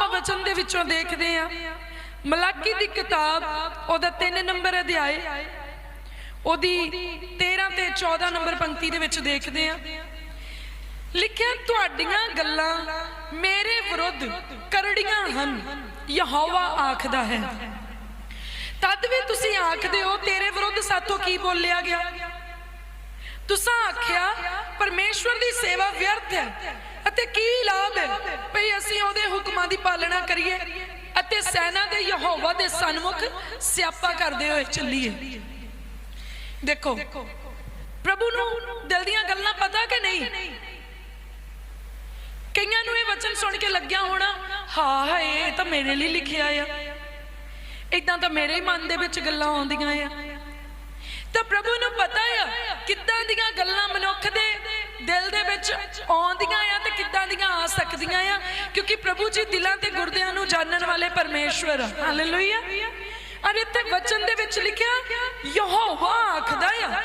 ਆਪਾਂ ਵਚਨ ਦੇ ਵਿੱਚੋਂ ਦੇਖਦੇ ਹਾਂ। ਮਲਾਕੀ ਦੀ ਕਿਤਾਬ, ਉਹਦਾ 3 ਨੰਬਰ ਅਧਿਆਏ। ਉਹਦੀ 13 ਤੇ 14 ਨੰਬਰ ਪੰਕਤੀ ਦੇ ਵਿੱਚ ਦੇਖਦੇ ਹਾਂ। ਲਿਖਿਆ, ਤੁਹਾਡੀਆਂ ਗੱਲਾਂ ਮੇਰੇ ਵਿਰੁੱਧ ਕਰੜੀਆਂ ਹਨ, ਯਹੋਵਾ ਆਖਦਾ ਹੈ। ਤਦ ਵੀ ਤੁਸੀਂ ਆਖਦੇ ਹੋ, ਤੇਰੇ ਵਿਰੁੱਧ ਸਾਥੋਂ ਕੀ ਬੋਲਿਆ ਗਿਆ? ਤੁਸੀਂ ਆਖਿਆ, ਪਰਮੇਸ਼ਵਰ ਦੀ ਸੇਵਾ ਵਿਅਰਥ ਹੈ। ਅਤੇ ਕੀ ਲਾਭ ਹੈ? ਭਈ ਅਸੀਂ ਉਹਦੇ ਹੁਕਮਾਂ ਦੀ ਪਾਲਣਾ ਕਰੀਏ ਅਤੇ ਸੈਨਾ ਦੇ ਯਹੋਵਾ ਦੇ ਸਨਮੁਖ ਸਿਆਪਾ ਕਰਦੇ ਹੋਏ ਚੱਲੀਏ। ਦੇਖੋ, ਪ੍ਰਭੂ ਨੂੰ ਦਿਲ ਦੀਆਂ ਗੱਲਾਂ ਪਤਾ ਕਿ ਨਹੀਂ? ਕਈਆਂ ਨੂੰ ਇਹ ਵਚਨ ਸੁਣ ਕੇ ਲੱਗਿਆ ਹੋਣਾ ਹਾਂ ਹਾਏ ਇਹ ਤਾਂ ਮੇਰੇ ਲਈ ਲਿਖਿਆ ਆ। ਇਦਾਂ ਤਾਂ ਮੇਰੇ ਹੀ ਮਨ ਦੇ ਵਿੱਚ ਗੱਲਾਂ ਆਉਂਦੀਆਂ ਆ। ਤਾਂ ਪ੍ਰਭੂ ਨੂੰ ਪਤਾ ਆ ਕਿੱਦਾਂ ਦੀਆਂ ਗੱਲਾਂ ਮਨੁੱਖ ਦੇ ਦਿਲ ਦੇ ਵਿੱਚ ਆਉਂਦੀਆਂ ਆ ਸਕਦੀਆਂ ਆ, ਕਿਉਂਕਿ ਪ੍ਰਭੂ ਜੀ ਦਿਲਾਂ ਤੇ ਗੁਰਦਿਆਂ ਨੂੰ ਜਾਣਨ ਵਾਲੇ ਪਰਮੇਸ਼ਵਰ ਹਾਲੇਲੂਇਆ ਅਰ ਇੱਥੇ ਵਚਨ ਦੇ ਵਿੱਚ ਲਿਖਿਆ, ਯਹੋਵਾ ਆਖਦਾ ਆ।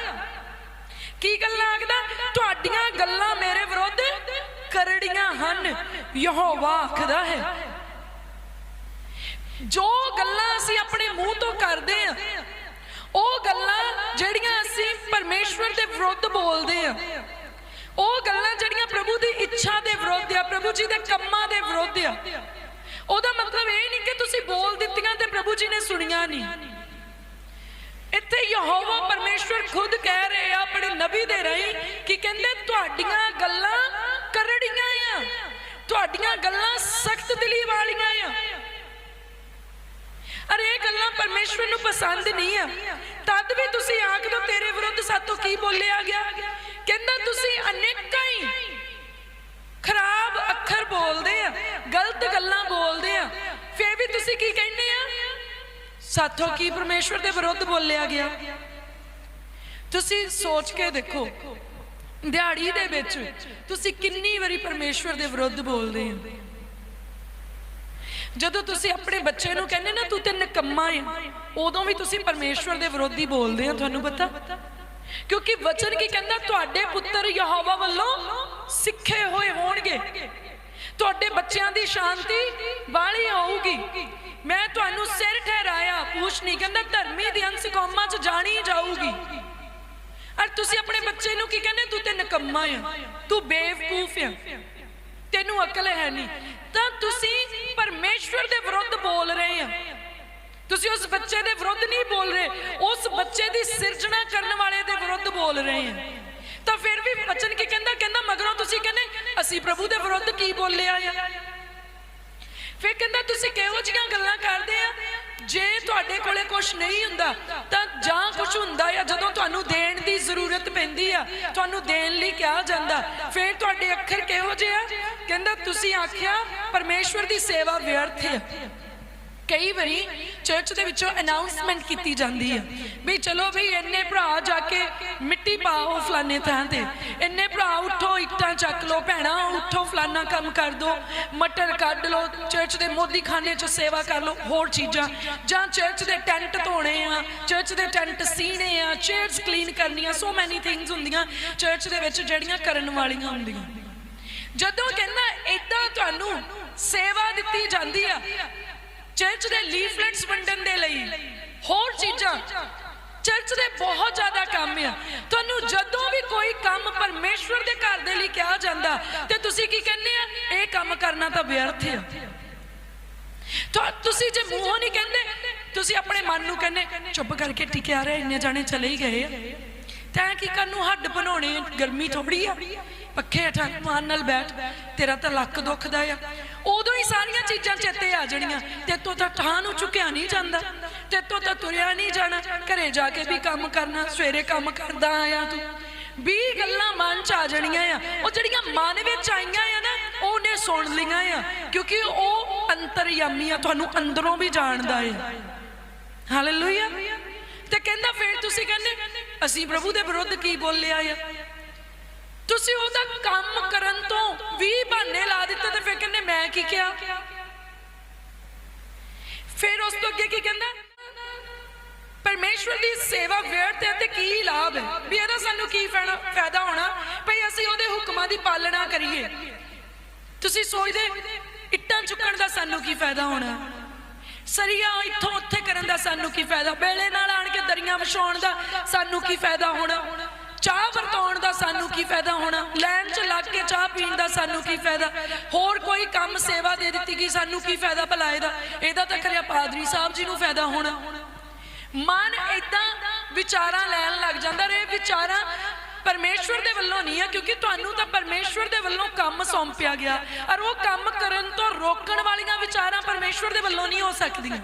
ਕੀ ਗੱਲਾਂ ਆਖਦਾ? ਤੁਹਾਡੀਆਂ ਗੱਲਾਂ ਮੇਰੇ ਵਿਰੁੱਧ ਕਰੜੀਆਂ ਹਨ, ਯਹੋਵਾ ਆਖਦਾ ਹੈ। ਜੋ ਗੱਲਾਂ ਅਸੀਂ ਆਪਣੇ ਮੂੰਹ ਤੋਂ ਕਰਦੇ ਆ, ਉਹ ਗੱਲਾਂ ਜਿਹੜੀਆਂ ਅਸੀਂ ਪਰਮੇਸ਼ਵਰ ਦੇ ਵਿਰੁੱਧ ਬੋਲਦੇ ਆ ਆ। ਉਹਦਾ ਮਤਲਬ ਇਹ ਨਹੀਂ ਕਿ ਤੁਸੀਂ ਬੋਲ ਦਿੱਤੀਆਂ ਤੇ ਪ੍ਰਭੂ ਜੀ ਨੇ ਸੁਣੀਆਂ ਨਹੀਂ। ਇੱਥੇ ਯਹੋਵਾ ਪਰਮੇਸ਼ਵਰ ਖੁਦ ਕਹਿ ਰਹੇ ਆ ਆਪਣੇ ਨਬੀ ਦੇ ਰਾਹੀਂ ਕਿ ਕਹਿੰਦੇ ਤੁਹਾਡੀਆਂ ਗੱਲਾਂ ਕਰੜੀਆਂ ਆ। ਤੁਹਾਡੀਆਂ ਗੱਲਾਂ ਸਖਤ ਦਿਲੀ ਵਾਲੀਆਂ ਆ। ਅਰੇ ਇਹ ਗੱਲਾਂ ਪਰਮੇਸ਼ਵਰ ਨੂੰ ਪਸੰਦ ਨਹੀਂ ਆ। ਤਦ ਵੀ ਤੁਸੀਂ ਆਖ ਦੋ ਤੇਰੇ ਵਿਰੁੱਧ ਸਾਤੋਂ ਕੀ ਬੋਲਿਆ ਗਿਆ? ਕਹਿੰਦਾ ਤੁਸੀਂ ਅਨੇਕਾਂ ਹੀ ਗਲਤ ਗੱਲਾਂ ਬੋਲਦੇ ਆ। ਫੇਰ ਵੀ ਤੁਸੀਂ ਕੀ ਕਹਿੰਦੇ ਆ? ਸਾਥੋਂ ਕੀ ਪਰਮੇਸ਼ਵਰ ਦੇ ਵਿਰੁੱਧ ਬੋਲਿਆ ਗਿਆ? ਤੁਸੀਂ ਸੋਚ ਕੇ ਦੇਖੋ, ਦਿਹਾੜੀ ਦੇ ਵਿੱਚ ਤੁਸੀਂ ਕਿੰਨੀ ਵਾਰੀ ਪਰਮੇਸ਼ਵਰ ਦੇ ਵਿਰੁੱਧ ਬੋਲਦੇ ਹੋ ਜਦੋਂ ਤੁਸੀਂ ਆਪਣੇ ਬੱਚੇ ਨੂੰ ਕਹਿੰਦੇ ਨਾ, ਤੂੰ ਤੇ ਨਿਕੰਮਾ ਹੈ ਉਦੋਂ ਵੀ ਤੁਸੀਂ ਪਰਮੇਸ਼ਵਰ ਦੇ ਵਿਰੁੱਧ ਹੀ ਬੋਲਦੇ ਹੋ ਤੁਹਾਨੂੰ ਪਤਾ? ਕਿਉਂਕਿ ਵਚਨ ਕੀ ਕਹਿੰਦਾ, ਤੁਹਾਡੇ ਪੁੱਤਰ ਯਹੋਵਾ ਵੱਲੋਂ ਸਿੱਖੇ ਹੋਏ ਹੋਣਗੇ। ਤੁਹਾਡੇ ਬੱਚਿਆਂ ਦੀ ਸ਼ਾਂਤੀ ਬਾਲੀ ਹੋਊਗੀ ਮੈਂ ਤੁਹਾਨੂੰ ਸਿਰ ਠਹਿਰਾਇਆ ਪੂਛ ਨਹੀਂ ਕਹਿੰਦਾ ਧਰਮੀ ਦੀ ਅੰਸ ਕੌਮਾਂ 'ਚ ਜਾਣੀ ਜਾਊਗੀ। ਔਰ ਤੁਸੀਂ ਆਪਣੇ ਬੱਚੇ ਨੂੰ ਕੀ ਕਹਿੰਦੇ? ਤੂੰ ਤੇ ਨਿਕੰਮਾ ਆ, ਤੂੰ ਬੇਵਕੂਫ ਆ, ਤੈਨੂੰ ਅਕਲ ਹੈ ਨਹੀਂ। ਤਾਂ ਤੁਸੀਂ ਪਰਮੇਸ਼ਵਰ ਦੇ ਵਿਰੁੱਧ ਬੋਲ ਰਹੇ ਆ। ਤੁਸੀਂ ਉਸ ਬੱਚੇ ਦੇ ਵਿਰੁੱਧ ਨਹੀਂ ਬੋਲ ਰਹੇ, ਉਸ ਬੱਚੇ ਦੀ ਸਿਰਜਣਾ ਕਰਨ ਵਾਲੇ ਦੇ ਵਿਰੁੱਧ ਬੋਲ ਰਹੇ ਆ। ਤਾਂ ਫਿਰ ਵੀ ਬਚਨ ਕੀ ਕਹਿੰਦਾ? ਕਹਿੰਦਾ, ਮਗਰੋਂ ਤੁਸੀਂ ਕਹਿੰਦੇ, ਅਸੀਂ ਪ੍ਰਭੂ ਦੇ ਵਿਰੁੱਧ ਕੀ ਬੋਲਿਆ ਆ? ਫਿਰ ਕਹਿੰਦਾ, ਤੁਸੀਂ ਕਿਹੋ ਜੀਆਂ ਗੱਲਾਂ ਕਰਦੇ ਆ? ਜੇ ਤੁਹਾਡੇ ਕੋਲੇ ਕੁਝ ਨਹੀਂ ਹੁੰਦਾ, ਤਾਂ ਜਾਂ ਕੁਝ ਹੁੰਦਾ ਆ, ਜਦੋਂ ਤੁਹਾਨੂੰ ਦੇਣ ਦੀ ਜ਼ਰੂਰਤ ਪੈਂਦੀ ਆ, ਤੁਹਾਨੂੰ ਦੇਣ ਲਈ ਕਿਹਾ ਜਾਂਦਾ। ਫਿਰ ਤੁਹਾਡੇ ਅੱਖਰ ਕਿਹੋ ਜਿਹੇ ਆ? ਕਹਿੰਦਾ, ਤੁਸੀਂ ਆਖਿਆ, ਪਰਮੇਸ਼ਵਰ ਦੀ ਸੇਵਾ ਵਿਅਰਥ ਹੈ ਕਈ ਵਾਰੀ ਚਰਚ ਦੇ ਵਿੱਚੋਂ ਅਨਾਉਂਸਮੈਂਟ ਕੀਤੀ ਜਾਂਦੀ ਹੈ ਵੀ ਚਲੋ ਵੀ ਇੰਨੇ ਭਰਾ ਜਾ ਕੇ ਮਿੱਟੀ ਪਾਓ ਫਲਾਣੇ ਥਾਂ ਤੇ। ਇੰਨੇ ਭਰਾ ਉੱਠੋ, ਇੱਟਾਂ ਚੱਕ ਲਓ, ਭੈਣਾ, ਉੱਠੋ, ਫਲਾਣਾ ਕੰਮ ਕਰ ਦੋ। ਮਟਰ ਕੱਢ ਲਓ ਚਰਚ ਦੇ ਮੋਦੀਖਾਨੇ 'ਚ ਸੇਵਾ ਕਰ ਲਓ, ਹੋਰ ਚੀਜ਼ਾਂ। ਜਾਂ ਚਰਚ ਦੇ ਟੈਂਟ ਧੋਣੇ ਆ ਚਰਚ ਦੇ ਟੈਂਟ ਸੀਣੇ ਆ ਚੇਅਰਸ ਕਲੀਨ ਕਰਨੀਆਂ ਸੋ ਮੈਨੀ ਥਿੰਗਸ ਹੁੰਦੀਆਂ। ਚਰਚ ਦੇ ਵਿੱਚ ਜਿਹੜੀਆਂ ਕਰਨ ਵਾਲੀਆਂ ਹੁੰਦੀਆਂ। ਜਦੋਂ ਕਹਿੰਦਾ ਇਦਾਂ ਤੁਹਾਨੂੰ ਸੇਵਾ ਦਿੱਤੀ ਜਾਂਦੀ ਆ ਚਰਚ ਦੇ ਲੀਫਲੈਟਸ ਵੰਡਣ ਦੇ ਲਈ। ਹੋਰ ਚੀਜ਼ਾਂ। ਚਰਚ ਦੇ ਬਹੁਤ ਜ਼ਿਆਦਾ ਕੰਮ ਆ। ਤੁਹਾਨੂੰ ਜਦੋਂ ਵੀ ਕੋਈ ਕੰਮ ਪਰਮੇਸ਼ਵਰ ਦੇ ਘਰ ਦੇ ਲਈ ਕਿਹਾ ਜਾਂਦਾ, ਤੇ ਤੁਸੀਂ ਕੀ ਕਹਿੰਦੇ ਆ? ਇਹ ਕੰਮ ਕਰਨਾ ਤਾਂ ਵਿਅਰਥ ਆ। ਤਾਂ ਤੁਸੀਂ ਜੇ ਮੂੰਹੋਂ ਨਹੀਂ ਕਹਿੰਦੇ, ਤੁਸੀਂ ਆਪਣੇ ਮਨ ਨੂੰ ਕਹਿੰਦੇ, ਚੁੱਪ ਕਰਕੇ ਟਿਕਿਆ ਰਹੇ, ਇੰਨੇ ਜਾਣੇ ਚਲੇ ਹੀ ਗਏ ਆ। ਤੈਂ ਕੀ ਕਰਨ ਨੂੰ ਹੱਡ ਬਣਾਉਣੇ ਗਰਮੀ ਥੋੜੀ ਆ। ਪੱਖੇ ਹੇਠਾਂ ਮਾਨ ਨਾਲ ਬੈਠ। ਤੇਰਾ ਤਾਂ ਲੱਕ ਦੁਖਦਾ ਆ। ਉਦੋਂ ਹੀ ਚੀਜ਼ਾਂ ਚੇਤੇ ਆ ਜਾਣੀਆਂ। ਤੇ ਤੋਂ ਤਾਂ ਠਾਂ ਨੂੰ ਚੁੱਕਿਆ ਨਹੀਂ ਜਾਂਦਾ। ਤੇ ਤੋਂ ਤਾਂ ਤੁਰਿਆ ਨਹੀਂ ਜਾਣਾ। ਘਰੇ ਜਾ ਕੇ ਵੀ ਕੰਮ ਕਰਨਾ, ਸਵੇਰੇ ਕੰਮ ਕਰਦਾ ਆਇਆ ਤੂੰ। 20 ਗੱਲਾਂ ਮਨ ਚ ਆ ਜਾਣੀਆਂ ਆ। ਉਹ ਜਿਹੜੀਆਂ ਮਨ ਵਿੱਚ ਆਈਆਂ ਆ ਨਾ, ਉਹਨੇ ਸੁਣ ਲਈਆਂ ਆ। ਕਿਉਂਕਿ ਉਹ ਅੰਤਰਯਾਮੀ ਆ, ਤੁਹਾਨੂੰ ਅੰਦਰੋਂ ਵੀ ਜਾਣਦਾ ਹੈ ਹਾਲੇਲੂਇਆ ਤੇ ਕਹਿੰਦਾ, ਫਿਰ ਤੁਸੀਂ ਕਹਿੰਦੇ, ਅਸੀਂ ਪ੍ਰਭੂ ਦੇ ਵਿਰੁੱਧ ਕੀ ਬੋਲਿਆ ਆ? ਤੁਸੀਂ ਉਹਦਾ ਕੰਮ ਕਰਨ ਤੋਂ 20 ਬਹਾਨੇ ਲਾ ਦਿੱਤੇ ਤੇ ਫਿਰ ਕਹਿੰਦੇ, ਮੈਂ ਕੀ ਕਿਹਾ? ਫਿਰ ਉਸ ਤੋਂ ਅੱਗੇ ਕੀ ਕਹਿੰਦਾ? ਪਰਮੇਸ਼ਵਰ ਦੀ ਸੇਵਾ ਵਿਅਰਥ ਹੈ ਤੇ ਕੀ ਲਾਭ ਹੈ? ਵੀ ਇਹਦਾ ਸਾਨੂੰ ਕੀ ਫਾਇਦਾ ਹੋਣਾ? ਭਈ ਅਸੀਂ ਉਹਦੇ ਹੁਕਮਾਂ ਦੀ ਪਾਲਣਾ ਕਰੀਏ। ਤੁਸੀਂ ਸੋਚਦੇ, ਇੱਟਾਂ ਚੁੱਕਣ ਦਾ ਸਾਨੂੰ ਕੀ ਫਾਇਦਾ ਹੋਣਾ? ਸਰੀਆ ਇੱਥੋਂ ਉੱਥੇ ਕਰਨ ਦਾ ਸਾਨੂੰ ਕੀ ਫਾਇਦਾ? ਬੇਲੇ ਨਾਲ ਆਣ ਕੇ ਦਰੀਆਂ ਵਿਛਾਉਣ ਦਾ ਸਾਨੂੰ ਕੀ ਫਾਇਦਾ ਹੋਣਾ? ਚਾਹ ਵਰਤਾਉਣ ਦਾ ਸਾਨੂੰ ਕੀ ਫਾਇਦਾ ਹੋਣਾ? ਲੈਣ 'ਚ ਲੱਗ ਕੇ ਚਾਹ ਦਾ ਸਾਨੂੰ ਕੀ ਫਾਇਦਾ? ਹੋਰ ਕੋਈ ਕੰਮ ਸੇਵਾ ਦੇ ਦਿੱਤੀ ਗਈ, ਸਾਨੂੰ ਕੀ ਫਾਇਦਾ ਭਲਾ ਇਹਦਾ? ਇਹਦਾ ਤਾਂ ਕਰਿਆ ਪਾਦਰੀ ਸਾਹਿਬ ਜੀ ਨੂੰ ਫਾਇਦਾ ਹੋਣਾ। ਮਨ ਇਦਾਂ ਵਿਚਾਰਾਂ ਲੈਣ ਲੱਗ ਜਾਂਦਾ ਰੇ ਵਿਚਾਰਾਂ ਪਰਮੇਸ਼ਵਰ ਦੇ ਵੱਲੋਂ ਨਹੀਂ ਆ, ਕਿਉਂਕਿ ਤੁਹਾਨੂੰ ਤਾਂ ਪਰਮੇਸ਼ਵਰ ਦੇ ਵੱਲੋਂ ਕੰਮ ਸੌਂਪਿਆ ਗਿਆ। ਔਰ ਉਹ ਕੰਮ ਕਰਨ ਤੋਂ ਰੋਕਣ ਵਾਲੀਆਂ ਵਿਚਾਰਾਂ ਪਰਮੇਸ਼ਵਰ ਦੇ ਵੱਲੋਂ ਨਹੀਂ ਹੋ ਸਕਦੀਆਂ।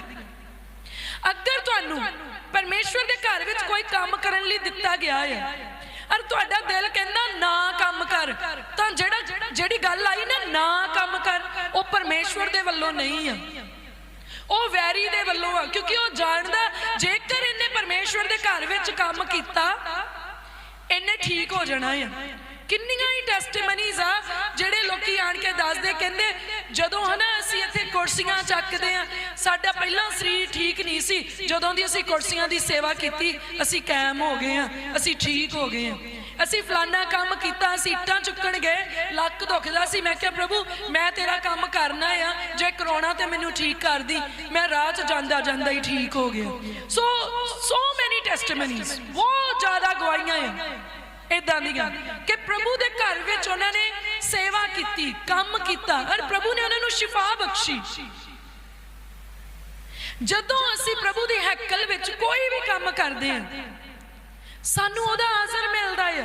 ਅਗਰ ਤੁਹਾਨੂੰ ਪਰਮੇਸ਼ਵਰ ਦੇ ਘਰ ਵਿੱਚ ਕੋਈ ਕੰਮ ਕਰਨ ਲਈ ਦਿੱਤਾ ਗਿਆ ਹੈ ਔਰ ਤੁਹਾਡਾ ਦਿਲ ਕਹਿੰਦਾ ਪਰਮੇਸ਼ਵਰ ਦੇ ਵੱਲੋਂ ਨਹੀਂ ਆ। ਉਹ ਵੈਰੀ ਦੇ ਵੱਲੋਂ ਆ, ਕਿਉਂਕਿ ਉਹ ਜਾਣਦਾ ਜੇਕਰ ਇਹਨੇ ਪਰਮੇਸ਼ਵਰ ਦੇ ਘਰ ਵਿੱਚ ਕੰਮ ਕੀਤਾ, ਇਹਨੇ ਠੀਕ ਹੋ ਜਾਣਾ ਆ। ਕਿੰਨੀਆਂ ਹੀ ਟੈਸਟੀਮਨੀਜ਼ ਆ, ਜਿਹੜੇ ਲੋਕੀ ਆਣ ਕੇ ਦੱਸਦੇ, ਕਹਿੰਦੇ, ਜਦੋਂ ਹਨਾ ਅਸੀਂ ਇੱਥੇ ਕੁਰਸੀਆਂ ਚੱਕਦੇ ਆ, ਸਾਡਾ ਪਹਿਲਾਂ ਸਰੀਰ ਠੀਕ ਨਹੀਂ ਸੀ, ਜਦੋਂ ਦੀ ਅਸੀਂ ਕੁਰਸੀਆਂ ਦੀ ਸੇਵਾ ਕੀਤੀ, ਅਸੀਂ ਕਾਇਮ ਹੋ ਗਏ ਆ, ਅਸੀਂ ਠੀਕ ਹੋ ਗਏ ਆ। ਅਸੀਂ ਫਲਾਨਾ ਕੰਮ ਕੀਤਾ ਅਸੀਂ ਇੱਟਾਂ ਚੁੱਕਣ ਗਏ, ਲੱਕ ਦੁਖਦਾ ਸੀ। ਮੈਂ ਕਿਹਾ, ਪ੍ਰਭੂ, ਮੈਂ ਤੇਰਾ ਕੰਮ ਕਰਨਾ ਆ। ਜੇ ਕਰੋਨਾ ਤੇ ਮੈਨੂੰ ਠੀਕ ਕਰਦੀ ਮੈਂ ਰਾਹ 'ਚ ਜਾਂਦਾ ਜਾਂਦਾ ਹੀ ਠੀਕ ਹੋ ਗਿਆ। ਸੋ ਸੋ ਮੈਨੀ ਟੈਸਟੀਮਨੀਜ਼ ਬਹੁਤ ਜ਼ਿਆਦਾ ਗਵਾਹੀਆਂ ਆ। ਇਦਾਂ ਦੀਆਂ ਕਿ ਪ੍ਰਭੂ ਦੇ ਘਰ ਵਿੱਚ ਉਹਨਾਂ ਨੇ ਸੇਵਾ ਕੀਤੀ, ਕੰਮ ਕੀਤਾ। ਔਰ ਪ੍ਰਭੂ ਨੇ ਉਹਨਾਂ ਨੂੰ ਸ਼ਿਫਾ ਬਖਸ਼ੀ। ਜਦੋਂ ਅਸੀਂ ਪ੍ਰਭੂ ਦੀ ਹੱਕਲ ਵਿੱਚ ਕੋਈ ਵੀ ਕੰਮ ਕਰਦੇ ਹਾਂ ਸਾਨੂੰ ਉਹਦਾ ਆਜ਼ਰ ਮਿਲਦਾ ਹੈ।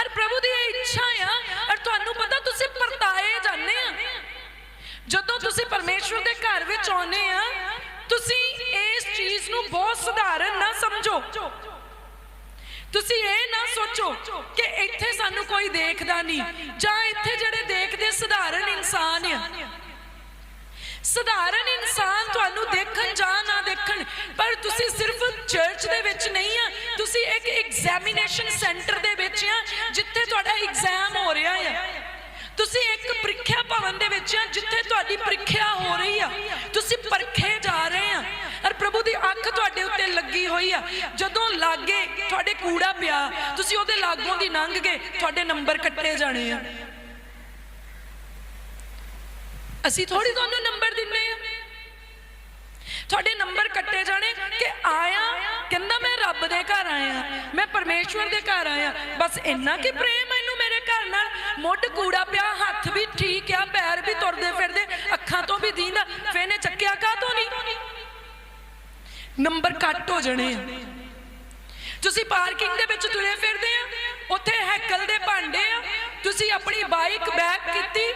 ਔਰ ਪ੍ਰਭੂ ਦੀ ਇਹ ਇੱਛਾ ਆ ਔਰ ਤੁਹਾਨੂੰ ਪਤਾ ਤੁਸੀਂ ਪਰਤਾਏ ਜਾਂਦੇ ਆ। ਜਦੋਂ ਤੁਸੀਂ ਪਰਮੇਸ਼ਵਰ ਦੇ ਘਰ ਵਿੱਚ ਆਉਂਦੇ ਆ, ਤੁਸੀਂ ਇਸ ਚੀਜ਼ ਨੂੰ ਬਹੁਤ ਸਧਾਰਨ ਨਾ ਸਮਝੋ। ਤੁਸੀਂ ਇਹ ਨਾ ਸੋਚੋ ਕਿ ਇੱਥੇ ਸਾਨੂੰ ਕੋਈ ਦੇਖਦਾ ਨਹੀਂ, ਜਾਂ ਇੱਥੇ ਜਿਹੜੇ ਦੇਖਦੇ ਸਧਾਰਨ ਇਨਸਾਨ ਆ। ਸਧਾਰਨ ਇਨਸਾਨ ਤੁਹਾਨੂੰ ਦੇਖਣ ਜਾਂ ਨਾ ਦੇਖਣ ਚਰਚ ਦੇ ਵਿੱਚ ਨਹੀਂ ਆ। ਤੁਸੀਂ ਇੱਕ ਐਗਜ਼ਾਮੀਨੇਸ਼ਨ ਸੈਂਟਰ ਦੇ ਵਿੱਚ ਆ, ਜਿੱਥੇ ਤੁਹਾਡਾ ਐਗਜ਼ਾਮ ਹੋ ਰਿਹਾ ਆ। ਤੁਸੀਂ ਇੱਕ ਪ੍ਰੀਖਿਆ ਭਵਨ ਦੇ ਵਿੱਚ ਆ, ਜਿੱਥੇ ਤੁਹਾਡੀ ਪ੍ਰੀਖਿਆ ਹੋ ਰਹੀ ਆ। ਤੁਸੀਂ ਪਰਖੇ ਜਾ ਰਹੇ ਆ ਔਰ ਪ੍ਰਭੂ ਦੀ ਅੱਖ ਤੁਹਾਡੇ ਉੱਤੇ ਲੱਗੀ ਹੋਈ ਆ। ਜਦੋਂ ਲਾਗੇ ਤੁਹਾਡੇ ਕੂੜਾ ਪਿਆ, ਤੁਸੀਂ ਉਹਦੇ ਲਾਗੋਂ ਦੀ ਲੰਘ ਗਏ, ਤੁਹਾਡੇ ਨੰਬਰ ਕੱਟੇ ਜਾਣੇ ਆ। ਅਸੀਂ ਥੋੜੀ ਤੁਹਾਨੂੰ ਨੰਬਰ ਦਿੰਨੇ ਆ। ਤੁਹਾਡੇ ਨੰਬਰ ਕੱਟੇ ਜਾਣੇ ਕਿ ਆਇਆ ਕਹਿੰਦਾ ਮੈਂ ਰੱਬ ਦੇ ਘਰ ਆਇਆ, ਮੈਂ ਪਰਮੇਸ਼ਵਰ ਦੇ ਘਰ ਆਇਆ। ਬਸ ਇੰਨਾ ਕਿ ਪ੍ਰੇਮ ਮੈਨੂੰ ਮੇਰੇ ਘਰ ਨਾਲ? ਮੁੱਢ ਕੂੜਾ ਪਿਆ, ਹੱਥ ਵੀ ਠੀਕ ਆ, ਪੈਰ ਵੀ ਤੁਰਦੇ ਫਿਰਦੇ, ਅੱਖਾਂ ਤੋਂ ਵੀ ਦੀਂਦਾ, ਫੇਰ ਚੱਕਿਆ ਕਾ ਤੋਂ ਨਹੀਂ? ਨੰਬਰ ਕੱਟ ਹੋ ਜਾਣੇ ਤੁਸੀਂ ਪਾਰਕਿੰਗ ਦੇ ਵਿੱਚ ਤੁਰੇ ਫਿਰਦੇ ਆ, ਉੱਥੇ ਹੈਕਲ ਦੇ ਭਾਂਡੇ ਆ, ਤੁਸੀਂ ਆਪਣੀ ਬਾਈਕ ਬੈਕ ਕੀਤੀ,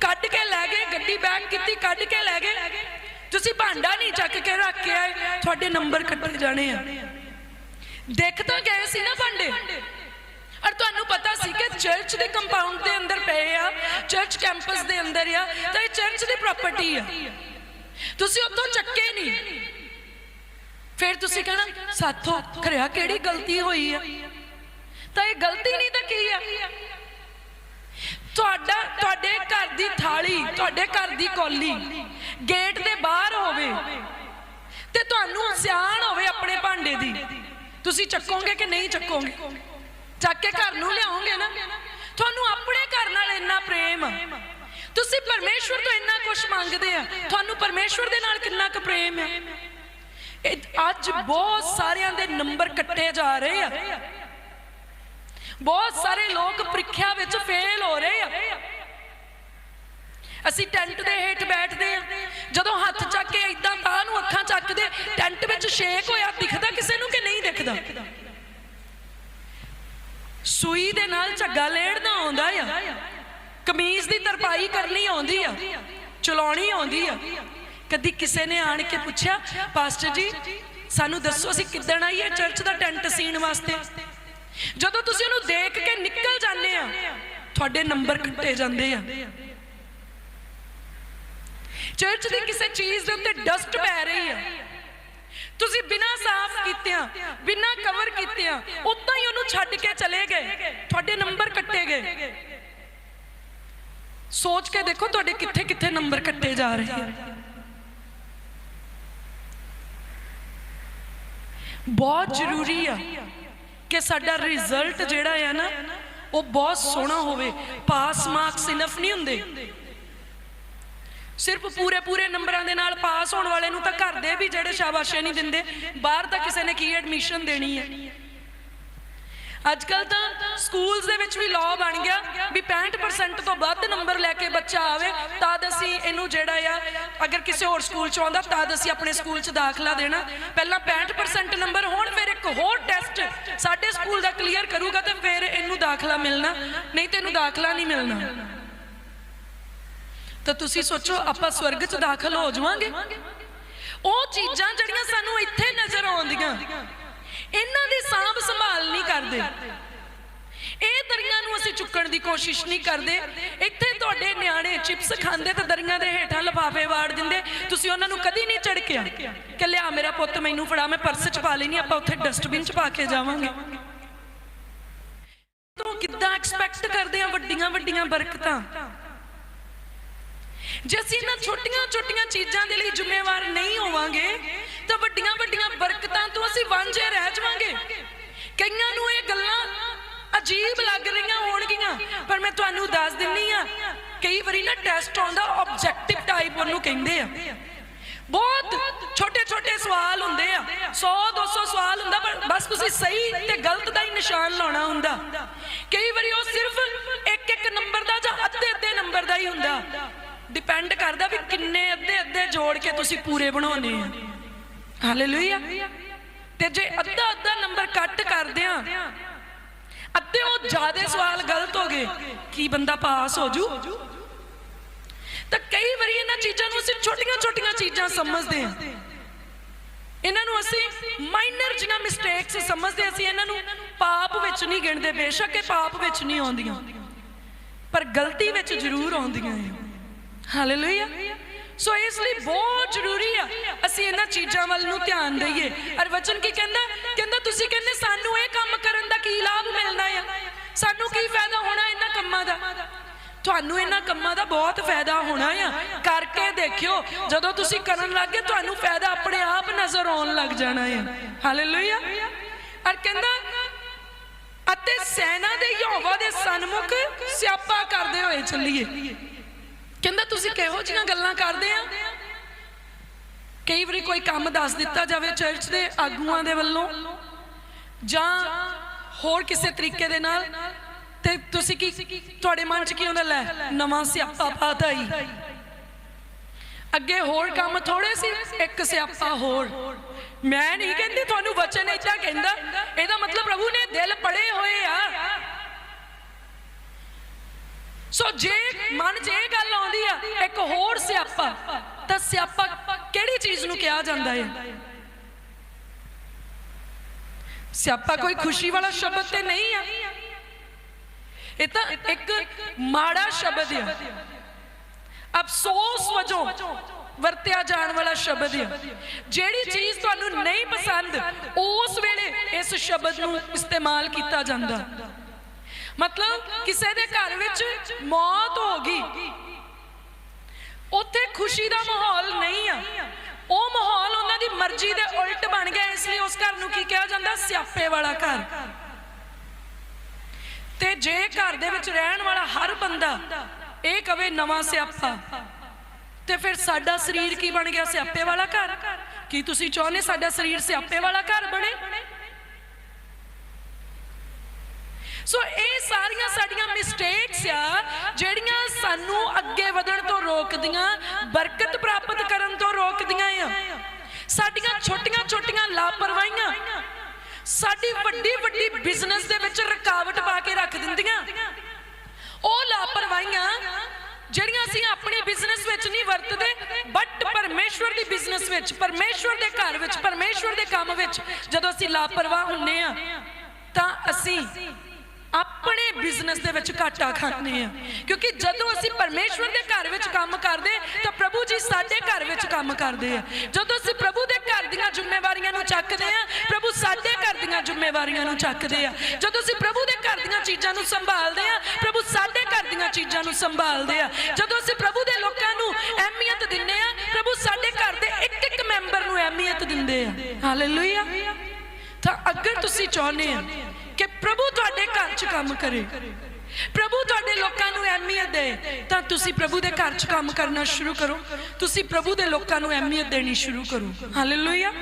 ਕੱਢ ਕੇ ਲੈ ਗਏ, ਗੱਡੀ ਬੈਕ ਕੀਤੀ, ਕੱਢ ਕੇ ਲੈ ਗਏ। ਤੁਸੀਂ ਭਾਂਡਾ ਨਹੀਂ ਚੱਕ ਕੇ ਰੱਖ ਕੇ ਆਏ, ਤੁਹਾਡੇ ਨੰਬਰ ਕੱਟੇ ਜਾਣੇ ਆ। ਦੇਖ ਤਾਂ ਗਏ ਸੀ ਨਾ ਭਾਂਡੇ। ਔਰ ਤੁਹਾਨੂੰ ਪਤਾ ਸੀ ਕਿ ਚਰਚ ਦੇ ਕੰਪਾਊਂਡ ਦੇ ਅੰਦਰ ਪਏ ਆ ਚਰਚ ਕੈਂਪਸ ਦੇ ਅੰਦਰ ਆ, ਤਾਂ ਇਹ ਚਰਚ ਦੀ ਪ੍ਰਾਪਰਟੀ ਆ। ਤੁਸੀਂ ਉੱਥੋਂ ਚੱਕੇ ਨਹੀਂ। ਫਿਰ ਤੁਸੀਂ ਕਹਿਣਾ, ਸਾਥੋਂ ਖਰਿਆ ਕਿਹੜੀ ਗਲਤੀ ਹੋਈ ਆ? ਤਾਂ ਇਹ ਗਲਤੀ ਨਹੀਂ ਤਾਂ ਕੀ ਆ? ਤੁਹਾਡਾ, ਤੁਹਾਡੇ ਘਰ ਦੀ ਥਾਲੀ, ਤੁਹਾਡੇ ਘਰ ਦੀ ਕੌਲੀ ਗੇਟ ਦੇ ਬਾਹਰ ਹੋਵੇ ਤੇ ਤੁਹਾਨੂੰ ਸਿਆਣ ਹੋਵੇ ਆਪਣੇ ਭਾਂਡੇ ਦੀ। ਤੁਸੀਂ ਚੱਕੋਗੇ ਕਿ ਨਹੀਂ ਚੱਕੋਗੇ? ਚੱਕ ਕੇ ਘਰ ਨੂੰ ਲਿਆਓਗੇ ਨਾ। ਤੁਹਾਨੂੰ ਆਪਣੇ ਘਰ ਨਾਲ ਇੰਨਾ ਪ੍ਰੇਮ ਤੁਸੀਂ ਪਰਮੇਸ਼ਵਰ ਤੋਂ ਇੰਨਾ ਕੁਝ ਮੰਗਦੇ ਆ। ਤੁਹਾਨੂੰ ਪਰਮੇਸ਼ਵਰ ਦੇ ਨਾਲ ਕਿੰਨਾ ਕੁ ਪ੍ਰੇਮ ਹੈ ਅੱਜ ਬਹੁਤ ਸਾਰਿਆਂ ਦੇ ਨੰਬਰ ਕੱਟੇ ਜਾ ਰਹੇ ਆ। ਬਹੁਤ ਸਾਰੇ ਲੋਕ ਪ੍ਰੀਖਿਆ ਵਿੱਚ ਫੇਲ ਹੋ ਰਹੇ ਆ। ਅਸੀਂ ਟੈਂਟ ਦੇ ਹੇਠ ਬੈਠਦੇ ਆ। ਜਦੋਂ ਹੱਥ ਚੱਕ ਕੇ ਇਦਾਂ ਤਾਂ ਨੂੰ ਅੱਖਾਂ ਚੱਕਦੇ, ਟੈਂਟ ਵਿੱਚ ਸ਼ੇਕ ਹੋਇਆ, ਦਿਖਦਾ ਕਿਸੇ ਨੂੰ ਕਿ ਨਹੀਂ ਦਿਖਦਾ? ਸੂਈ ਦੇ ਨਾਲ ਝੱਗਾ ਲੇੜਨਾ ਆਉਂਦਾ ਆ। ਕਮੀਜ਼ ਦੀ ਤਰਪਾਈ ਕਰਨੀ ਆਉਂਦੀ ਆ। ਚਲਾਉਣੀ ਆਉਂਦੀ ਆ। ਕਦੀ ਕਿਸੇ ਨੇ ਆਣ ਕੇ ਪੁੱਛਿਆ, ਪਾਸਟਰ ਜੀ, ਸਾਨੂੰ ਦੱਸੋ ਅਸੀਂ ਕਿੱਦਣ ਆਈਏ ਚਰਚ ਦਾ ਟੈਂਟ ਸੀਣ ਵਾਸਤੇ? ਜਦੋਂ ਤੁਸੀਂ ਉਹਨੂੰ ਦੇਖ ਕੇ ਨਿਕਲ ਜਾਂਦੇ ਆ, ਤੁਹਾਡੇ ਨੰਬਰ ਕੱਟੇ ਜਾਂਦੇ ਆ। ਚਰਚ ਦੀ ਕਿਸੇ ਚੀਜ਼ ਦੇ ਉੱਤੇ ਡਸਟ ਪੈ ਰਹੀ ਆ। ਤੁਸੀਂ ਬਿਨਾਂ ਸਾਫ਼ ਕੀਤਿਆਂ, ਬਿਨਾਂ ਕਵਰ ਕੀਤਿਆਂ ਉਦਾਂ ਹੀ ਉਹਨੂੰ ਛੱਡ ਕੇ ਚਲੇ ਗਏ। ਤੁਹਾਡੇ ਨੰਬਰ ਕੱਟੇ ਗਏ। ਸੋਚ ਕੇ ਦੇਖੋ ਤੁਹਾਡੇ ਕਿੱਥੇ ਕਿੱਥੇ ਨੰਬਰ ਕੱਟੇ ਜਾ ਰਹੇ ਆ। ਬਹੁਤ ਜ਼ਰੂਰੀ ਆ ਕਿ ਸਾਡਾ ਰਿਜ਼ਲਟ ਜਿਹੜਾ ਆ ਨਾ, ਉਹ ਬਹੁਤ ਸੋਹਣਾ ਹੋਵੇ। ਪਾਸ ਮਾਰਕਸ ਇਨਫ ਨਹੀਂ ਹੁੰਦੇ। ਸਿਰਫ ਪੂਰੇ ਪੂਰੇ ਨੰਬਰਾਂ ਦੇ ਨਾਲ ਪਾਸ ਹੋਣ ਵਾਲੇ ਨੂੰ ਤਾਂ ਘਰ ਦੇ ਵੀ ਜਿਹੜੇ ਸ਼ਾਬਾਸ਼ੇ ਨਹੀਂ ਦਿੰਦੇ, ਬਾਹਰ ਤਾਂ ਕਿਸੇ ਨੇ ਕੀ ਐਡਮਿਸ਼ਨ ਦੇਣੀ ਹੈ? ਅੱਜ ਕੱਲ ਤਾਂ ਸਕੂਲਸ ਦੇ ਵਿੱਚ ਵੀ ਲਾਅ ਬਣ ਗਿਆ ਵੀ 65% ਤੋਂ ਵੱਧ ਨੰਬਰ ਲੈ ਕੇ ਬੱਚਾ ਆਵੇ ਤਦ ਅਸੀਂ ਇਹਨੂੰ ਜਿਹੜਾ ਆ, ਅਗਰ ਕਿਸੇ ਹੋਰ ਸਕੂਲ ਚ ਆਉਂਦਾ ਤਦ ਅਸੀਂ ਆਪਣੇ ਸਕੂਲ ਚ ਦਾਖਲਾ ਦੇਣਾ। ਪਹਿਲਾਂ 65% ਨੰਬਰ ਹੋਣ, ਫਿਰ ਇੱਕ ਹੋਰ ਟੈਸਟ ਸਾਡੇ ਸਕੂਲ ਦਾ ਕਲੀਅਰ ਕਰੂਗਾ ਤੇ ਫਿਰ ਇਹਨੂੰ ਦਾਖਲਾ ਮਿਲਣਾ, ਨਹੀਂ ਤੇ ਇਹਨੂੰ ਦਾਖਲਾ ਨਹੀਂ ਮਿਲਣਾ। ਤਾਂ ਤੁਸੀਂ ਸੋਚੋ, ਆਪਾਂ ਸਵਰਗ ਚ ਦਾਖਲ ਹੋ ਜਾਵਾਂਗੇ। ਉਹ ਚੀਜ਼ਾਂ ਜਿਹੜੀਆਂ ਸਾਨੂੰ ਇੱਥੇ ਨਜ਼ਰ ਆਉਂਦੀਆਂ, ਇਹਨਾਂ ਦੀ ਸਾਂਭ ਸੰਭਾਲ ਨਹੀਂ ਕਰਦੇ। ਇਹ ਦਰੀਆਂ ਨੂੰ ਅਸੀਂ ਚੁੱਕਣ ਦੀ ਕੋਸ਼ਿਸ਼ ਨਹੀਂ ਕਰਦੇ। ਇੱਥੇ ਤੁਹਾਡੇ ਨਿਆਣੇ ਚਿਪਸ ਖਾਂਦੇ ਤੇ ਦਰੀਆਂ ਦੇ ਹੇਠਾਂ ਲਫਾਫੇ ਵਾੜ ਦਿੰਦੇ। ਤੁਸੀਂ ਉਹਨਾਂ ਨੂੰ ਕਦੀ ਨਹੀਂ ਝੜਕਿਆ ਕਿ ਲਿਆ ਮੇਰਾ ਪੁੱਤ ਮੈਨੂੰ ਫੜਾ, ਮੈਂ ਪਰਸ ਚ ਪਾ ਲੈਣੀ ਆਪਾਂ ਉੱਥੇ ਡਸਟਬਿਨ ਚ ਪਾ ਕੇ ਜਾਵਾਂਗੇ। ਤੋਂ ਕਿੱਦਾਂ ਐਕਸਪੈਕਟ ਕਰਦੇ ਆ ਵੱਡੀਆਂ ਵੱਡੀਆਂ ਬਰਕਤਾਂ? ਜੇ ਅਸੀਂ ਇਹਨਾਂ ਛੋਟੀਆਂ ਛੋਟੀਆਂ ਚੀਜ਼ਾਂ ਦੇ ਲਈ ਜ਼ਿੰਮੇਵਾਰ ਨਹੀਂ ਹੋਵਾਂਗੇ, ਤਾਂ ਵੱਡੀਆਂ ਵੱਡੀਆਂ ਬਰਕਤਾਂ ਤੋਂ ਅਸੀਂ ਵਾਂਝੇ ਰਹਿ ਜਾਵਾਂਗੇ। ਕਈਆਂ ਨੂੰ ਇਹ ਗੱਲਾਂ ਅਜੀਬ ਲੱਗ ਰਹੀਆਂ ਹੋਣਗੀਆਂ, ਪਰ ਮੈਂ ਤੁਹਾਨੂੰ ਦੱਸ ਦਿੰਨੀ ਆ, ਕਈ ਵਾਰੀ ਨਾ ਟੈਸਟ ਆਉਂਦਾ ਆਬਜੈਕਟਿਵ ਟਾਈਪ ਉਹਨੂੰ ਕਹਿੰਦੇ ਆ। ਬਹੁਤ ਛੋਟੇ ਛੋਟੇ ਸਵਾਲ ਹੁੰਦੇ ਆ 100 200 ਸਵਾਲ ਹੁੰਦਾ, ਪਰ ਬਸ ਤੁਸੀਂ ਸਹੀ ਤੇ ਗਲਤ ਦਾ ਹੀ ਨਿਸ਼ਾਨ ਲਾਉਣਾ ਹੁੰਦਾ। ਕਈ ਵਾਰੀ ਉਹ ਸਿਰਫ ਇੱਕ ਇੱਕ ਨੰਬਰ ਦਾ ਜਾਂ ਅੱਧੇ ਅੱਧੇ ਨੰਬਰ ਦਾ ਹੀ ਹੁੰਦਾ। ਡਿਪੈਂਡ ਕਰਦਾ ਵੀ ਕਿੰਨੇ ਅੱਧੇ ਅੱਧੇ ਜੋੜ ਕੇ ਤੁਸੀਂ ਪੂਰੇ ਬਣਾਉਣੇ ਆ ਹਾਲੇਲੂਇਆ ਤੇ ਜੇ ਅੱਧਾ ਅੱਧਾ ਨੰਬਰ ਕੱਟ ਕਰਦੇ ਆ ਅੱਧੇ ਉਹ ਜ਼ਿਆਦਾ ਸਵਾਲ ਗਲਤ ਹੋ ਗਏ, ਕੀ ਬੰਦਾ ਪਾਸ ਹੋ ਜੂ? ਤਾਂ ਕਈ ਵਾਰੀ ਇਹਨਾਂ ਚੀਜ਼ਾਂ ਨੂੰ ਅਸੀਂ ਛੋਟੀਆਂ ਛੋਟੀਆਂ ਚੀਜ਼ਾਂ ਸਮਝਦੇ ਹਾਂ। ਇਹਨਾਂ ਨੂੰ ਅਸੀਂ ਮਾਈਨਰ ਜਿਹੀਆਂ ਮਿਸਟੇਕਸ ਸਮਝਦੇ ਅਸੀਂ ਇਹਨਾਂ ਨੂੰ ਪਾਪ ਵਿੱਚ ਨਹੀਂ ਗਿਣਦੇ, ਬੇਸ਼ੱਕ ਇਹ ਪਾਪ ਵਿੱਚ ਨਹੀਂ ਆਉਂਦੀਆਂ। ਪਰ ਗਲਤੀ ਵਿੱਚ ਜ਼ਰੂਰ ਆਉਂਦੀਆਂ ਹੈ ਹਾਲੇਲੂਇਆ ਸੋ ਇਸ ਲਈ ਬਹੁਤ ਜ਼ਰੂਰੀ ਆ, ਅਸੀਂ ਇਹਨਾਂ ਚੀਜ਼ਾਂ ਵੱਲ ਨੂੰ ਧਿਆਨ ਦਈਏ। ਅਰ ਵਚਨ ਕੀ ਕਹਿੰਦਾ? ਕਹਿੰਦਾ, ਤੁਸੀਂ ਕਹਿੰਦੇ, ਸਾਨੂੰ ਇਹ ਕੰਮ ਕਰਨ ਦਾ ਕੀ ਲਾਭ ਮਿਲਣਾ ਆ? ਸਾਨੂੰ ਕੀ ਫਾਇਦਾ ਹੋਣਾ ਇਹਨਾਂ ਕੰਮਾਂ ਦਾ? ਤੁਹਾਨੂੰ ਇਹਨਾਂ ਕੰਮਾਂ ਦਾ ਬਹੁਤ ਫਾਇਦਾ ਹੋਣਾ ਆ। ਕਰਕੇ ਦੇਖਿਓ, ਜਦੋਂ ਤੁਸੀਂ ਕਰਨ ਲੱਗੇ ਤੁਹਾਨੂੰ ਫਾਇਦਾ ਆਪਣੇ ਆਪ ਨਜ਼ਰ ਆਉਣ ਲੱਗ ਜਾਣਾ ਆ। ਹਾਲੇਲੂਇਆ ਅਰ ਕਹਿੰਦਾ, ਅਤੇ ਸੈਨਾ ਦੇ ਯਹੋਵਾ ਦੇ ਸਨਮੁਖ ਸਿਆਪਾ ਕਰਦੇ ਹੋਏ ਚੱਲੀਏ। ਕਹਿੰਦਾ, ਤੁਸੀਂ ਕਿਹੋ ਜੀਆਂ ਗੱਲਾਂ ਕਰਦੇ ਆ? ਕਈ ਵਾਰੀ ਕੋਈ ਕੰਮ ਦੱਸ ਦਿੱਤਾ ਜਾਵੇ ਚਰਚ ਦੇ ਆਗੂਆਂ ਦੇ ਵੱਲੋਂ ਜਾਂ ਹੋਰ ਕਿਸੇ ਤਰੀਕੇ ਦੇ ਨਾਲ, ਤੇ ਤੁਸੀਂ ਕੀ ਤੁਹਾਡੇ ਮਨ 'ਚ ਕੀ ਹੁੰਦਾ, ਲੈ, ਨਵਾਂ ਸਿਆਪਾ ਪਾਤਾ ਹੀ ਅੱਗੇ ਹੋਰ ਕੰਮ ਥੋੜੇ ਸੀ, ਇੱਕ ਸਿਆਪਾ ਹੋਰ। ਮੈਂ ਨਹੀਂ ਕਹਿੰਦੀ ਤੁਹਾਨੂੰ ਵਚਨ ਏਦਾਂ ਕਹਿੰਦਾ, ਇਹਦਾ ਮਤਲਬ ਪ੍ਰਭੂ ਨੇ ਦਿਲ ਪੜੇ ਹੋਏ ਆ। ਸੋ ਜੇ ਮਨ 'ਚ ਇਹ ਗੱਲ ਆਉਂਦੀ ਆ, ਇੱਕ ਹੋਰ ਸਿਆਪਾ, ਤਾਂ ਸਿਆਪਾ ਕਿਹੜੀ ਚੀਜ਼ ਨੂੰ ਕਿਹਾ ਜਾਂਦਾ ਹੈ ਸਿਆਪਾ ਕੋਈ ਖੁਸ਼ੀ ਵਾਲਾ ਸ਼ਬਦ ਤੇ ਨਹੀਂ ਆ। ਇਹ ਤਾਂ ਇੱਕ ਮਾੜਾ ਸ਼ਬਦ ਆ। ਅਫਸੋਸ ਵਜੋਂ ਵਰਤਿਆ ਜਾਣ ਵਾਲਾ ਸ਼ਬਦ ਹੈ ਜਿਹੜੀ ਚੀਜ਼ ਤੁਹਾਨੂੰ ਨਹੀਂ ਪਸੰਦ, ਉਸ ਵੇਲੇ ਇਸ ਸ਼ਬਦ ਨੂੰ ਇਸਤੇਮਾਲ ਕੀਤਾ ਜਾਂਦਾ। ਮਤਲਬ ਕਿਸੇ ਦੇ ਘਰ ਵਿੱਚ ਮੌਤ ਹੋ ਗਈ। ਉੱਥੇ ਖੁਸ਼ੀ ਦਾ ਮਾਹੌਲ ਨਹੀਂ ਆ। ਉਹ ਮਾਹੌਲ ਉਹਨਾਂ ਦੀ ਮਰਜ਼ੀ ਦੇ ਉਲਟ ਬਣ ਗਿਆ, ਇਸ ਲਈ ਉਸ ਘਰ ਨੂੰ ਕੀ ਕਿਹਾ ਜਾਂਦਾ? ਸਿਆਪੇ ਵਾਲਾ ਘਰ। ਤੇ ਜੇ ਘਰ ਦੇ ਵਿੱਚ ਰਹਿਣ ਵਾਲਾ ਹਰ ਬੰਦਾ ਇਹ ਕਵੇ ਨਵਾਂ ਸਿਆਪਾ, ਤੇ ਫਿਰ ਸਾਡਾ ਸਰੀਰ ਕੀ ਬਣ ਗਿਆ? ਸਿਆਪੇ ਵਾਲਾ ਘਰ। ਕੀ ਤੁਸੀਂ ਚਾਹੁੰਦੇ ਸਾਡਾ ਸਰੀਰ ਸਿਆਪੇ ਵਾਲਾ ਘਰ ਬਣੇ? ਸੋ ਇਹ ਸਾਰੀਆਂ ਸਾਡੀਆਂ ਮਿਸਟੇਕਸ ਆ, ਜਿਹੜੀਆਂ ਸਾਨੂੰ ਅੱਗੇ ਵਧਣ ਤੋਂ ਰੋਕਦੀਆਂ, ਬਰਕਤ ਪ੍ਰਾਪਤ ਕਰਨ ਤੋਂ ਰੋਕਦੀਆਂ ਆ। ਸਾਡੀਆਂ ਛੋਟੀਆਂ ਛੋਟੀਆਂ ਲਾਪਰਵਾਹੀਆਂ, ਸਾਡੀ ਵੱਡੀ ਵੱਡੀ ਬਿਜ਼ਨਸ ਦੇ ਵਿੱਚ ਰੁਕਾਵਟ ਪਾ ਕੇ ਰੱਖ ਦਿੰਦੀਆਂ। ਉਹ ਲਾਪਰਵਾਹੀਆਂ, ਜਿਹੜੀਆਂ ਅਸੀਂ ਆਪਣੀ ਬਿਜ਼ਨਸ ਵਿੱਚ ਨਹੀਂ ਵਰਤਦੇ ਬਟ ਪਰਮੇਸ਼ਵਰ ਦੀ ਬਿਜ਼ਨਸ ਵਿੱਚ, ਪਰਮੇਸ਼ਵਰ ਦੇ ਘਰ ਵਿੱਚ, ਪਰਮੇਸ਼ਵਰ ਦੇ ਕੰਮ ਵਿੱਚ ਜਦੋਂ ਅਸੀਂ ਲਾਪਰਵਾਹ ਹੁੰਨੇ ਆ, ਤਾਂ ਅਸੀਂ ਆਪਣੇ ਬਿਜ਼ਨਸ ਦੇ ਵਿੱਚ ਘਾਟਾ ਖਾਂਦੇ ਆ ਕਿਉਂਕਿ ਜਦੋਂ ਅਸੀਂ ਪਰਮੇਸ਼ਵਰ ਦੇ ਘਰ ਵਿੱਚ ਕੰਮ ਕਰਦੇ, ਤਾਂ ਪ੍ਰਭੂ ਜੀ ਸਾਡੇ ਘਰ ਵਿੱਚ ਕੰਮ ਕਰਦੇ ਆ। ਜਦੋਂ ਅਸੀਂ ਪ੍ਰਭੂ ਦੇ ਘਰ ਦੀਆਂ ਜ਼ਿੰਮੇਵਾਰੀਆਂ ਨੂੰ ਚੱਕਦੇ ਆ ਪ੍ਰਭੂ ਸਾਡੇ ਘਰ ਦੀਆਂ ਜ਼ਿੰਮੇਵਾਰੀਆਂ ਨੂੰ ਚੱਕਦੇ ਆ। ਜਦੋਂ ਅਸੀਂ ਪ੍ਰਭੂ ਦੇ ਘਰ ਦੀਆਂ ਚੀਜ਼ਾਂ ਨੂੰ ਸੰਭਾਲਦੇ ਆ ਪ੍ਰਭੂ ਸਾਡੇ ਘਰ ਦੀਆਂ ਚੀਜ਼ਾਂ ਨੂੰ ਸੰਭਾਲਦੇ ਆ। ਜਦੋਂ ਅਸੀਂ ਪ੍ਰਭੂ ਦੇ ਲੋਕਾਂ ਨੂੰ ਅਹਿਮੀਅਤ ਦਿੰਦੇ ਆ ਪ੍ਰਭੂ ਸਾਡੇ ਘਰ ਦੇ ਇੱਕ ਇੱਕ ਮੈਂਬਰ ਨੂੰ ਅਹਿਮੀਅਤ ਦਿੰਦੇ ਆ। ਹਾਲੇਲੂਇਆ ਤਾਂ ਅਗਰ ਤੁਸੀਂ ਚਾਹੁੰਦੇ ਆ ਕਿ ਪ੍ਰਭੂ ਤੁਹਾਡੇ ਘਰ 'ਚ ਕੰਮ ਕਰੇ। ਪ੍ਰਭੂ, ਤੁਹਾਡੇ ਲੋਕਾਂ ਨੂੰ ਅਹਿਮੀਅਤ ਦੇ। ਤਾਂ ਤੁਸੀਂ ਪ੍ਰਭੂ ਦੇ ਘਰ 'ਚ ਕੰਮ ਕਰਨਾ ਸ਼ੁਰੂ ਕਰੋ। ਤੁਸੀਂ ਪ੍ਰਭੂ ਦੇ ਲੋਕਾਂ ਨੂੰ ਅਹਿਮੀਅਤ ਦੇਣੀ ਸ਼ੁਰੂ ਕਰੋ। ਹਾਲੇਲੂਇਆ